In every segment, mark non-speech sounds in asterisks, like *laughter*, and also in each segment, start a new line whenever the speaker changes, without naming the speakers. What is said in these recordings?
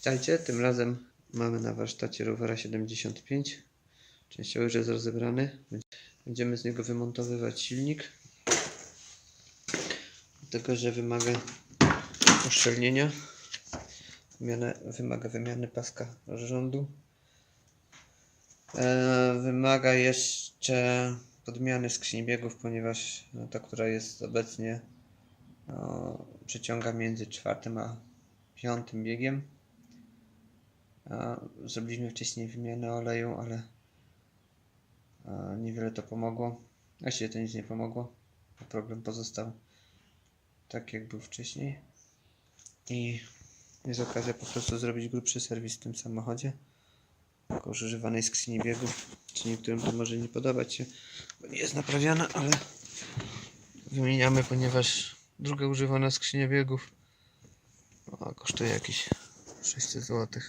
Witajcie, tym razem mamy na warsztacie rowera 75. Częściowo już jest rozebrany. Będziemy z niego wymontowywać silnik. Dlatego, że wymaga uszczelnienia. Wymianę, wymaga wymiany paska rządu. E, wymaga jeszcze podmiany skrzyni biegów, ponieważ no, ta, która jest obecnie no, przeciąga między czwartym a piątym biegiem. Zrobiliśmy wcześniej wymianę oleju, ale niewiele to pomogło. Właściwie to nic nie pomogło. Problem pozostał tak jak był wcześniej. I jest okazja po prostu zrobić grubszy serwis w tym samochodzie. Tylko już używanej skrzyni biegów. Czy niektórym to może nie podobać się, bo nie jest naprawiana, ale wymieniamy, ponieważ druga używana skrzynia biegów kosztuje jakieś 600 zł.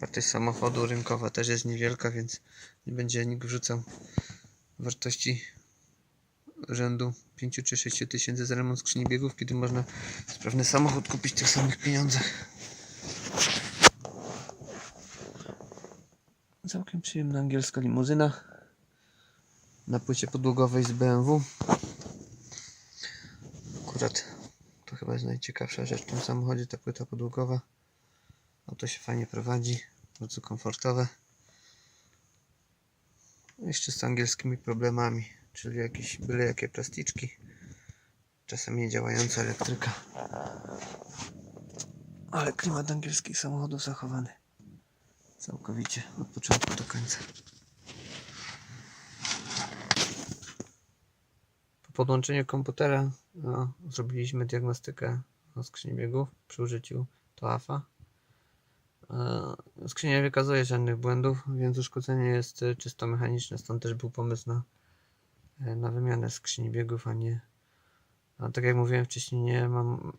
Wartość samochodu rynkowa też jest niewielka, więc nie będzie nikt wrzucał wartości rzędu 5 czy 6 tysięcy za remont skrzyni biegów, kiedy można sprawny samochód kupić w tych samych pieniądzach. Całkiem przyjemna angielska limuzyna na płycie podłogowej z BMW. Akurat to chyba jest najciekawsza rzecz w tym samochodzie, ta płyta podłogowa. Auto się fajnie prowadzi, bardzo komfortowe. No Jeszcze z angielskimi problemami, czyli jakieś byle jakie plasticzki. Czasem nie działająca elektryka. Ale klimat angielskich samochodów zachowany. Całkowicie od początku do końca. Po podłączeniu komputera no, zrobiliśmy diagnostykę skrzyni biegów przy użyciu TOAFA. E, Skrzynia nie wykazuje żadnych błędów, więc uszkodzenie jest e, czysto mechaniczne, stąd też był pomysł na, e, na wymianę skrzyni biegów, a nie a tak jak mówiłem wcześniej, nie mam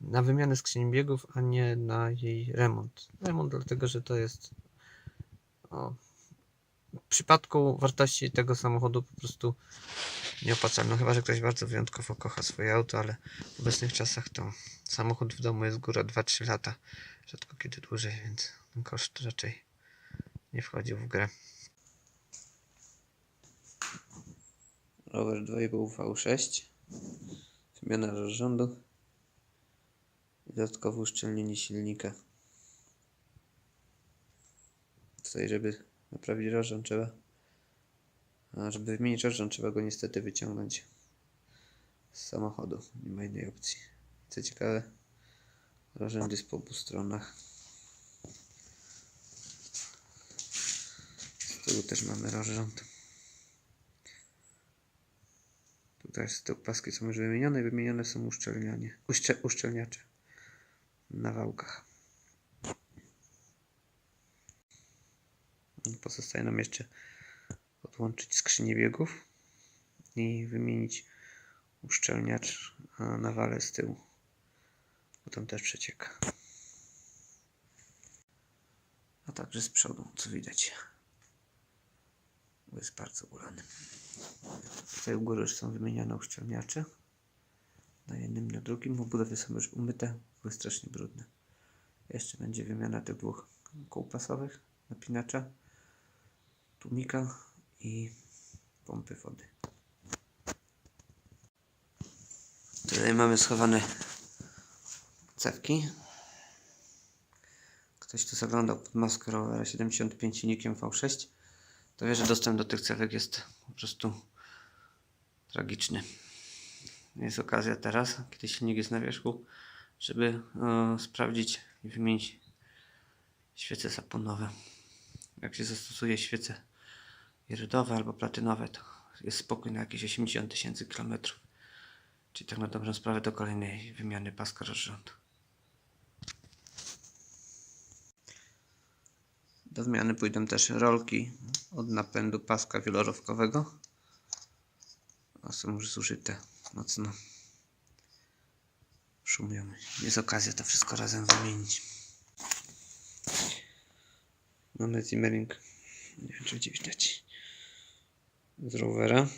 na wymianę skrzyni biegów, a nie na jej remont. Remont dlatego, że to jest o, w przypadku wartości tego samochodu po prostu nieopłacalne. No chyba, że ktoś bardzo wyjątkowo kocha swoje auto, ale w obecnych czasach to samochód w domu jest góra 2-3 lata, rzadko kiedy dłużej, więc ten koszt raczej nie wchodził w grę. Rower 2,5 V6 Wymiana rozrządu i uszczelnienie silnika. Tutaj, żeby naprawić rozrząd trzeba a żeby wymienić rozrząd trzeba go niestety wyciągnąć z samochodu. Nie ma innej opcji. Co ciekawe, rozrząd jest po obu stronach. Z tyłu też mamy rozrząd. Tutaj z tyłu paski są już wymienione wymienione są uszczelnianie, uszcze, uszczelniacze na wałkach. Pozostaje nam jeszcze podłączyć skrzynię biegów i wymienić uszczelniacz na wale z tyłu. Bo tam też przecieka. A także z przodu, co widać. Bo jest bardzo ulany. Tutaj u góry już są wymieniane uszczelniacze. Na jednym, na drugim. Obudowy są już umyte, były strasznie brudne. Jeszcze będzie wymiana tych dwóch kół pasowych, napinacza, tłumika i pompy wody. Tutaj mamy schowane cewki. Ktoś tu zaglądał pod maskę rowera 75 silnikiem V6, to wie, że dostęp do tych cewek jest po prostu tragiczny. Jest okazja teraz, kiedy silnik jest na wierzchu, żeby e, sprawdzić i wymienić świece saponowe. Jak się zastosuje świece irydowe albo platynowe, to jest spokój na jakieś 80 tysięcy kilometrów. Czyli tak na dobrą sprawę do kolejnej wymiany paska rozrządu. Do wymiany pójdą też rolki od napędu paska wielorowkowego. A są już zużyte mocno. Szumią. Jest okazja to wszystko razem wymienić. Mamy Zimmering. Nie wiem, czy będzie widać. Z rowera.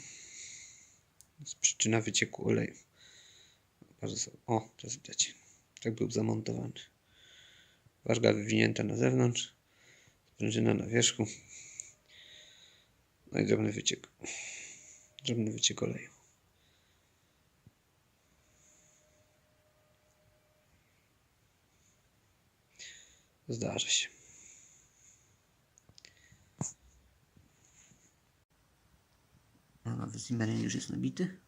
Z przyczyna wycieku oleju. O, teraz widać. Tak był zamontowany. warga wywinięta na zewnątrz, sprężyna na wierzchu, no i drobny wyciek, drobny wyciek oleju. Zdarza się. No, nowy Zimmerin już jest nabity.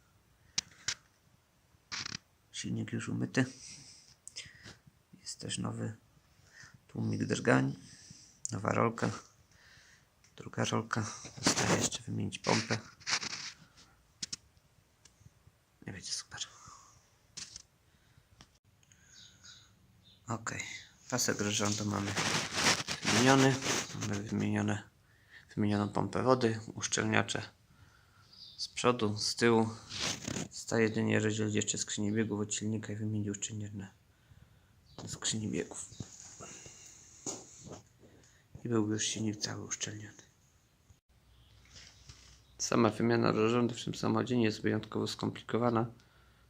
Silnik już umyty. Jest też nowy tłumik drgań. Nowa rolka. Druga rolka. Zostaje jeszcze wymienić pompę. Nie będzie super. Ok. Pasek rozrządu mamy wymieniony. Mamy wymienione, wymienioną pompę wody, uszczelniacze z przodu, z tyłu. Zostaje jedynie rozdzielić jeszcze skrzynię biegów od silnika i wymienić uszczelnierne skrzyni biegów. I byłby już silnik cały uszczelniony. Sama wymiana rozrządu w tym samochodzie nie jest wyjątkowo skomplikowana.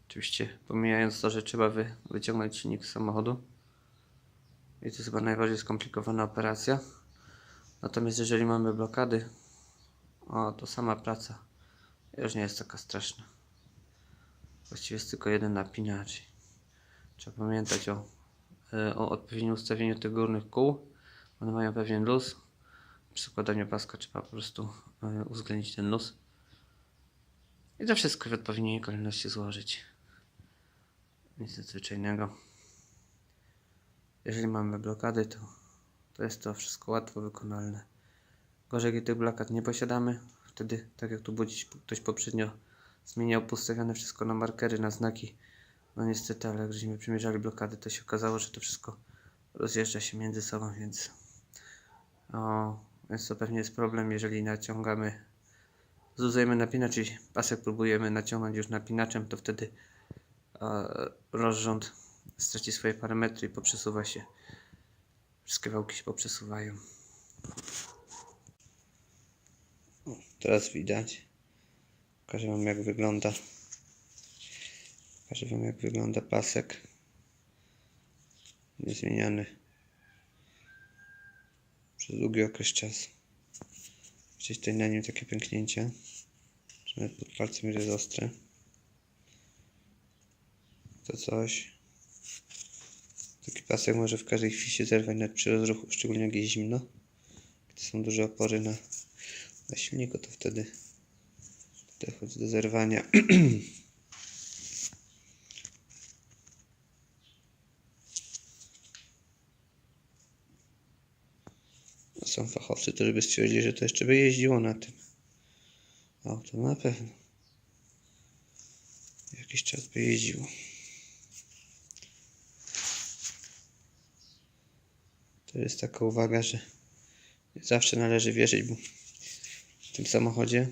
Oczywiście pomijając to, że trzeba wy, wyciągnąć silnik z samochodu. I to jest chyba najbardziej skomplikowana operacja. Natomiast jeżeli mamy blokady, o, to sama praca już nie jest taka straszna. Właściwie jest tylko jeden napinacz. Trzeba pamiętać o, e, o odpowiednim ustawieniu tych górnych kół. One mają pewien luz. Przy składaniu paska trzeba po prostu e, uwzględnić ten luz. I to wszystko w odpowiedniej kolejności złożyć. Nic nadzwyczajnego. Jeżeli mamy blokady, to, to jest to wszystko łatwo wykonalne. Gorzej, gdy tych blokad nie posiadamy, wtedy, tak jak tu budzić ktoś poprzednio zmieniał postawione wszystko na markery, na znaki. No niestety, ale żeśmy przymierzali blokady, to się okazało, że to wszystko rozjeżdża się między sobą, więc o, więc to pewnie jest problem, jeżeli naciągamy zuzujemy napinacz i pasek próbujemy naciągnąć już napinaczem, to wtedy e, rozrząd straci swoje parametry i poprzesuwa się. Wszystkie wałki się poprzesuwają. Teraz widać. Pokażę Wam jak wygląda. Pokażę Wam jak wygląda pasek. Niezmieniany przez długi okres czasu. Gdzieś tutaj na nim takie pęknięcia. Że Nawet pod palcem jest ostre. To coś. Taki pasek może w każdej chwili się zerwać nawet przy rozruchu, szczególnie jak jest zimno. Gdy są duże opory na, na silniku, to wtedy dochodzi do zerwania. *clears throat* Są fachowcy, którzy by stwierdzili, że to jeszcze by jeździło na tym. O, to na pewno. Jakiś czas by jeździło. To jest taka uwaga, że zawsze należy wierzyć, bo w tym samochodzie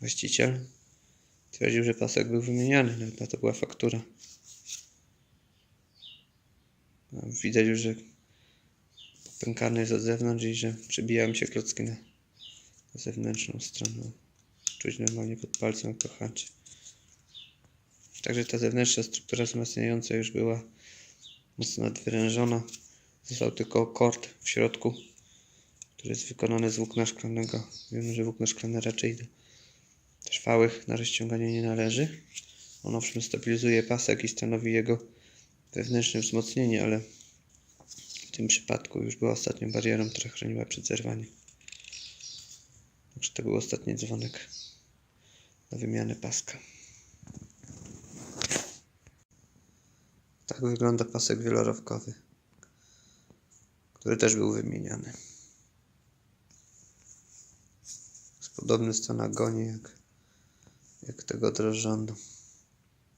właściciel twierdził, że pasek był wymieniany, nawet na to była faktura. Widać już, że popękany jest od zewnątrz i że przebijają się klocki na, zewnętrzną stronę. Czuć normalnie pod palcem jak to haczy. Także ta zewnętrzna struktura wzmacniająca już była mocno nadwyrężona. Został tylko kord w środku, który jest wykonany z włókna szklanego. Wiemy, że włókno szklane raczej do trwałych na rozciąganie nie należy. On owszem stabilizuje pasek i stanowi jego wewnętrzne wzmocnienie, ale tym przypadku już była ostatnią barierą, która chroniła przed zerwaniem. Także to był ostatni dzwonek na wymianę paska. Tak wygląda pasek wielorowkowy, który też był wymieniany. Jest podobny stan agonii jak, jak tego od rozrządu.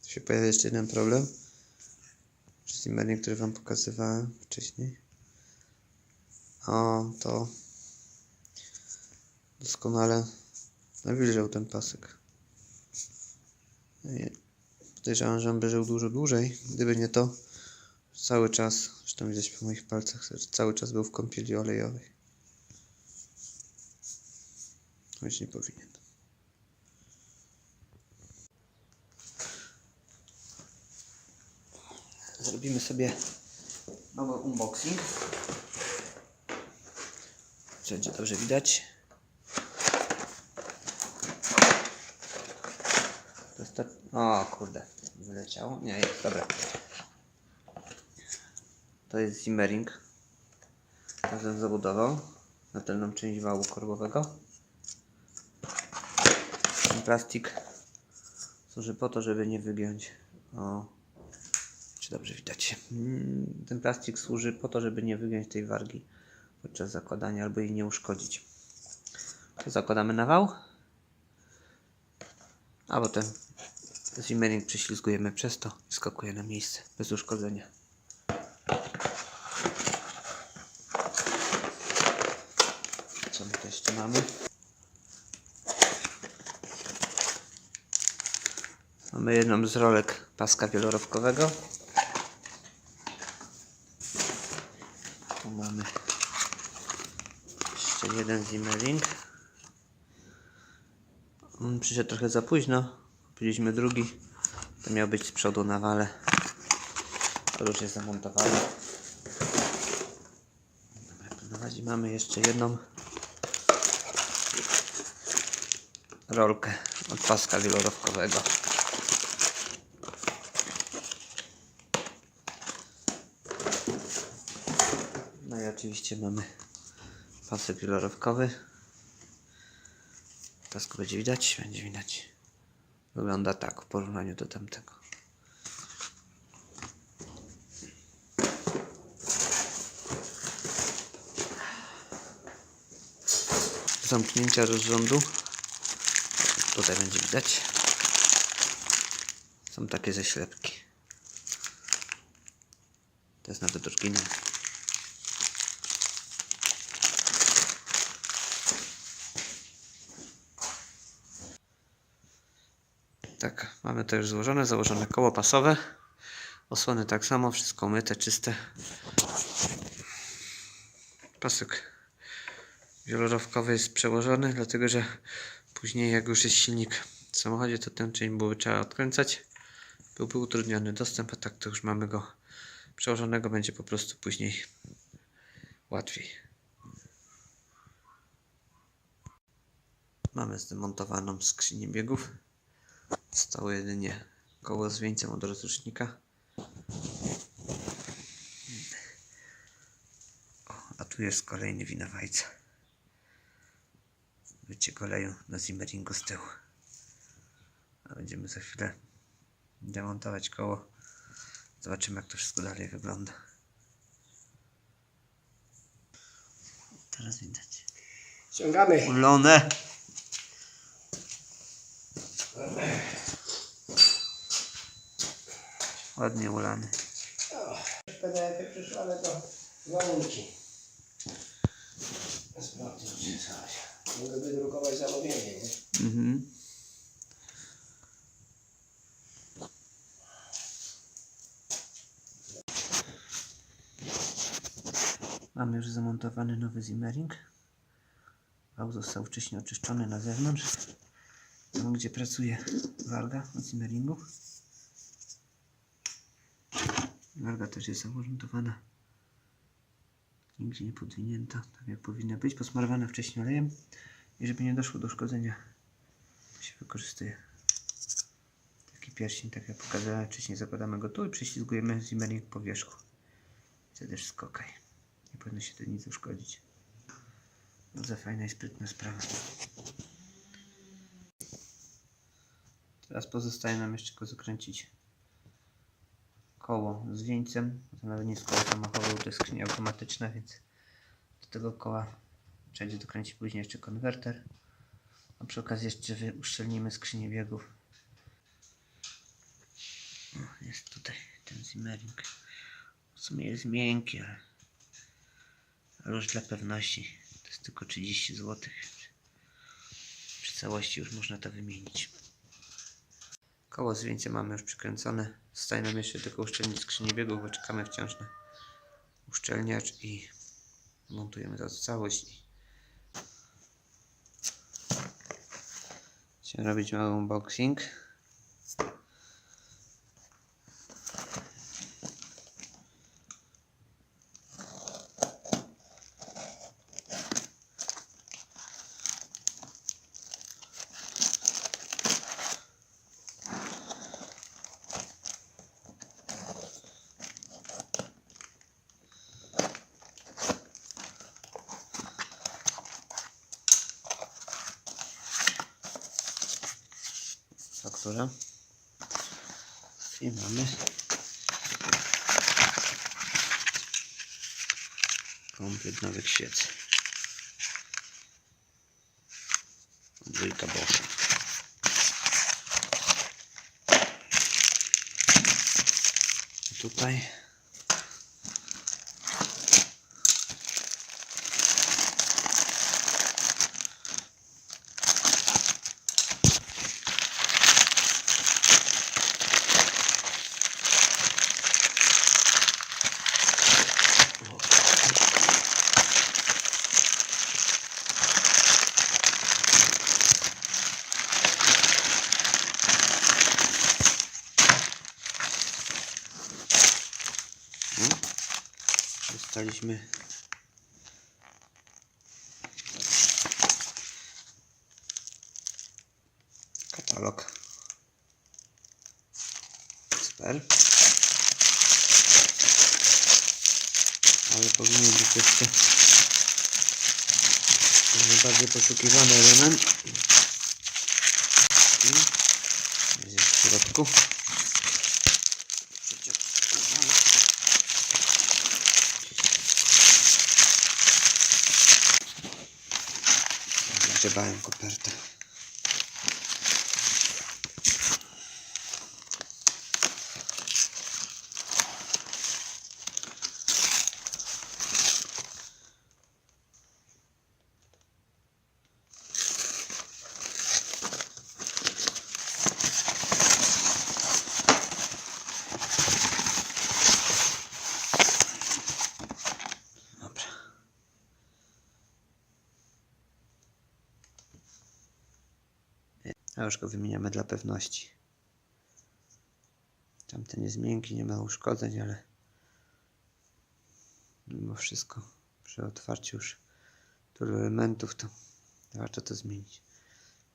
Tu się pojawia jeszcze jeden problem. Przy Zimmernie, który Wam pokazywałem wcześniej. O, to doskonale nawilżał ten pasek. Podejrzewam, że on by żył dużo dłużej, gdyby nie to, że cały czas, zresztą widać po moich palcach, że cały czas był w kąpieli olejowej. Choć nie powinien. Zrobimy sobie Mały unboxing. Wszędzie dobrze widać. To. O kurde, wyleciało. Nie, jest, dobra. To jest Zimmering. Razem z zabudową na tylną część wału korbowego. Ten plastik służy po to, żeby nie wygiąć. O, czy dobrze widać? Mm, Ten plastik służy po to, żeby nie wygiąć tej wargi podczas zakładania albo jej nie uszkodzić. To zakładamy na wał, a potem zimmering prześlizgujemy przez to i skakuje na miejsce bez uszkodzenia. Co my tu jeszcze mamy? Mamy jedną z rolek paska wielorowkowego. Tu mamy jeszcze jeden zimmering. On przyszedł trochę za późno. Kupiliśmy drugi. To miał być z przodu na wale. To już jest zamontowany. Dobra, prowadzi. Mamy jeszcze jedną rolkę od paska wielorowkowego. No i oczywiście mamy pasek wielorowkowy. Pasku będzie widać? Będzie widać. Wygląda tak w porównaniu do tamtego. Zamknięcia rozrządu. Tutaj będzie widać. Są takie ześlepki. To jest nawet oryginał. Tak, mamy to już złożone, założone koło pasowe. Osłony tak samo, wszystko myte, czyste. Pasek wielorowkowy jest przełożony, dlatego że później jak już jest silnik w samochodzie, to ten część byłoby trzeba odkręcać. Byłby utrudniony dostęp, a tak to już mamy go przełożonego, będzie po prostu później łatwiej. Mamy zdemontowaną skrzynię biegów. Zostało jedynie koło z wieńcem od rozrusznika. O, a tu jest kolejny winowajca. Wyciek oleju na zimmeringu z tyłu. A będziemy za chwilę demontować koło. Zobaczymy jak to wszystko dalej wygląda. Teraz widać.
Ściągamy.
Ulone! Ładnie ulany.
PDF przysłane do załąki. Sprawdzę, czy coś. Mogę wydrukować zamówienie, nie?
Mhm. Mamy już zamontowany nowy zimmering. Wał został wcześniej oczyszczony na zewnątrz. Tam gdzie pracuje warga od zimmeringu. Warga też jest zamontowana. Nigdzie nie podwinięta, tak jak powinna być. Posmarowana wcześniej olejem. I żeby nie doszło do uszkodzenia się wykorzystuje taki pierścień, tak jak pokazałem wcześniej, zakładamy go tu i prześlizgujemy zimmering po wierzchu. Wtedy wszystko ok. Nie powinno się tu nic uszkodzić. Bardzo fajna i sprytna sprawa. Teraz pozostaje nam jeszcze go zakręcić koło z wieńcem. To nawet nie jest koło samochodu, to jest skrzynia automatyczna, więc do tego koła trzeba dokręcić później jeszcze konwerter. A przy okazji jeszcze uszczelnimy skrzynię biegów. O, jest tutaj ten zimmering. W sumie jest miękki, ale, ale już dla pewności to jest tylko 30 zł. Przy całości już można to wymienić. Koło z wieńcem mamy już przykręcone. Zostaje nam jeszcze tylko uszczelnić skrzynię biegów, bo czekamy wciąż na uszczelniacz i montujemy to całość. Chciałem robić mały unboxing. Konektora. I mamy komplet nowych świec. Dwójka Boscha. Tutaj dostaliśmy. Katalog. Super. Ale powinien być jeszcze najbardziej poszukiwany element I jest w środku Przecież Grzebałem kopertę. Dobra. A już go wymieniamy dla pewności. Tamten jest miękki, nie ma uszkodzeń, ale mimo wszystko przy otwarciu już tylu elementów to warto to zmienić.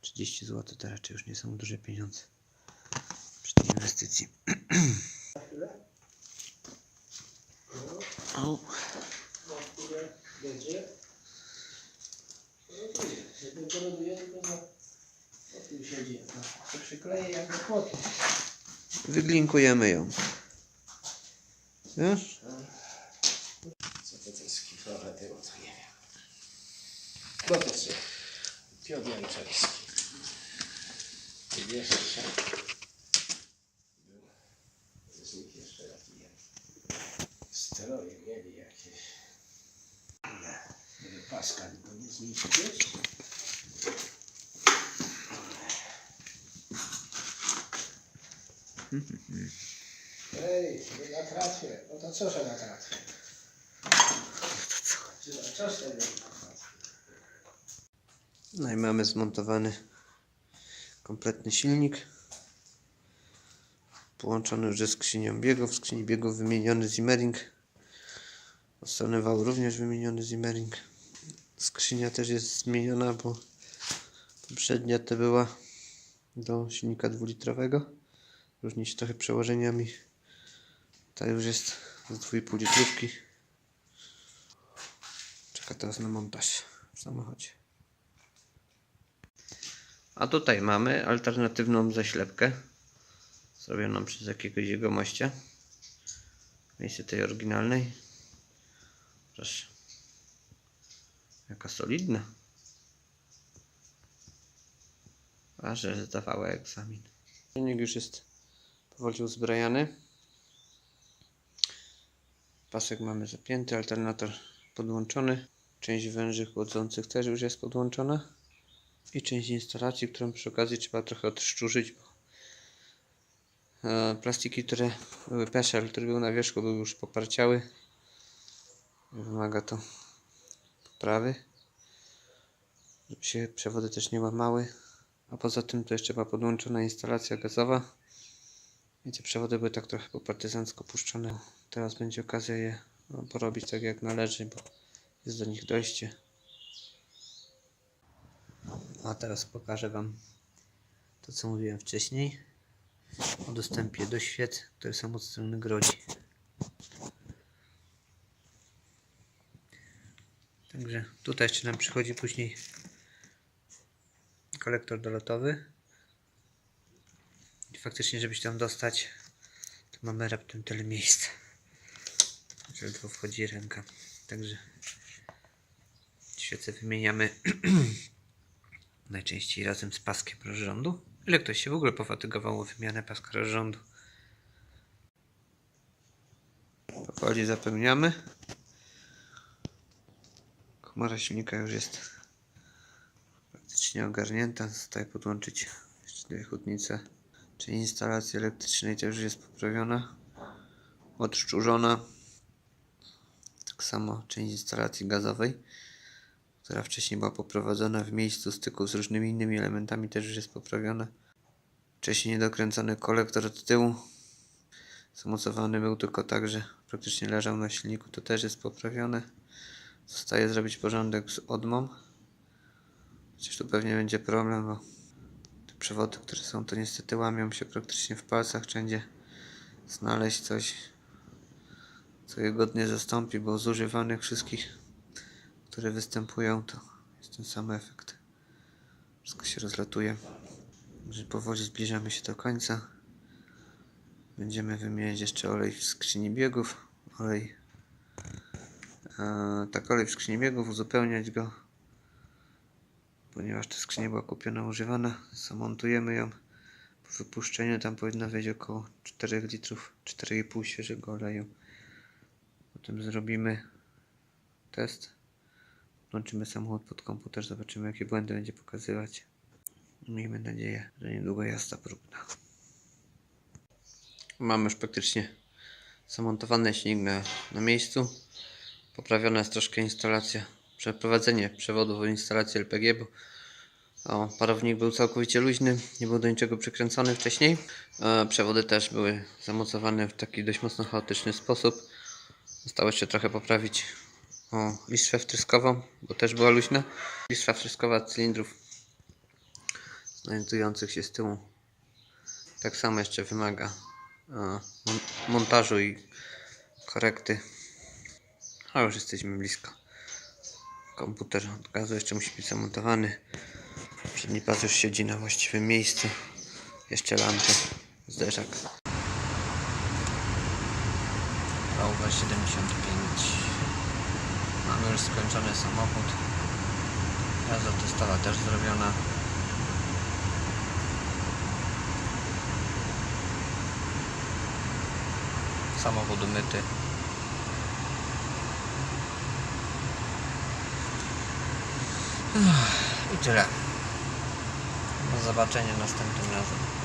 30 zł to raczej już nie są duże pieniądze przy tej inwestycji. O,
będzie. Na... O tym siedzi. No, to przykleję jak do płotu.
wyglinkujemy ją. Wiesz?
Co to te skifowe tyło, to nie wiem. No to co? Piotr Janczewski. Wiesz, że był z nich jeszcze taki mieli jakieś. Nie, nie paska, nie zniszczyć. Ej, na tratwie. No to co, że na tratwie?
No i mamy zmontowany kompletny silnik. Połączony już ze skrzynią biegów. W skrzyni biegów wymieniony zimmering. Od również wymieniony zimmering. Skrzynia też jest zmieniona, bo poprzednia to była do silnika dwulitrowego. Różni się trochę przełożeniami. Ta już jest z 2,5 litrówki. Czeka teraz na montaż w samochodzie. A tutaj mamy alternatywną zaślepkę zrobioną przez jakiegoś jegomościa w miejsce tej oryginalnej. Proszę. Jaka solidna. A że zdawała egzamin. Silnik już jest powoli uzbrajany. Pasek mamy zapięty, alternator podłączony. Część węży chłodzących też już jest podłączona i część instalacji, którą przy okazji trzeba trochę odszczurzyć, bo e, plastiki, które były peszel, który był na wierzchu, był już poparciały. Wymaga to poprawy, żeby się przewody też nie łamały. A poza tym to jeszcze była podłączona instalacja gazowa i te przewody były tak trochę po partyzancko puszczone. Teraz będzie okazja je no, porobić tak jak należy, bo jest do nich dojście. A teraz pokażę Wam to, co mówiłem wcześniej o dostępie do świec, które są od strony grodzi. Także tutaj jeszcze nam przychodzi później kolektor dolotowy. Faktycznie, żeby się tam dostać, to mamy raptem tyle miejsca. Że ledwo wchodzi ręka. Także świece wymieniamy *clears throat* najczęściej razem z paskiem rozrządu. Ile ktoś się w ogóle pofatygował o wymianę paska rozrządu? Powoli zapełniamy. Komora silnika już jest praktycznie ogarnięta. Zostaje podłączyć jeszcze dwie chłodnice. Czyli instalacji elektrycznej też jest poprawiona. Odszczurzona. Tak samo część instalacji gazowej, która wcześniej była poprowadzona w miejscu styku z różnymi innymi elementami też już jest poprawiona. Wcześniej niedokręcony kolektor od tyłu zamocowany był tylko tak, że praktycznie leżał na silniku, to też jest poprawione. Zostaje zrobić porządek z odmą. Chociaż tu pewnie będzie problem, bo przewody, które są, to niestety łamią się praktycznie w palcach. Wszędzie znaleźć coś, co je godnie zastąpi, bo z używanych wszystkich, które występują, to jest ten sam efekt. Wszystko się rozlatuje. Powoli zbliżamy się do końca. Będziemy wymieniać jeszcze olej w skrzyni biegów. Olej. E, tak, olej w skrzyni biegów, uzupełniać go. Ponieważ ta skrzynia była kupiona używana, zamontujemy ją. Po wypuszczeniu tam powinno wejść około 4 litrów, 4,5 świeżego oleju. Potem zrobimy test. Włączymy samochód pod komputer, zobaczymy jakie błędy będzie pokazywać. Miejmy nadzieję, że niedługo jazda próbna. Mamy już praktycznie zamontowany silnik na, na miejscu. Poprawiona jest troszkę instalacja, przeprowadzenie przewodów w instalacji LPG, bo o, parownik był całkowicie luźny, nie był do niczego przykręcony wcześniej. E, przewody też były zamocowane w taki dość mocno chaotyczny sposób. Zostało jeszcze trochę poprawić o, listwę wtryskową, bo też była luźna. Listwa wtryskowa cylindrów znajdujących się z tyłu tak samo jeszcze wymaga e, mon- montażu i korekty. A już jesteśmy blisko. Komputer od gazu jeszcze musi być zamontowany. Przedni pas już siedzi na właściwym miejscu. Jeszcze lampy, zderzak. Rover 75. Mamy już skończony samochód. Jazda testowa też zrobiona. Samochód umyty. I tyle. Do zobaczenia następnym razem.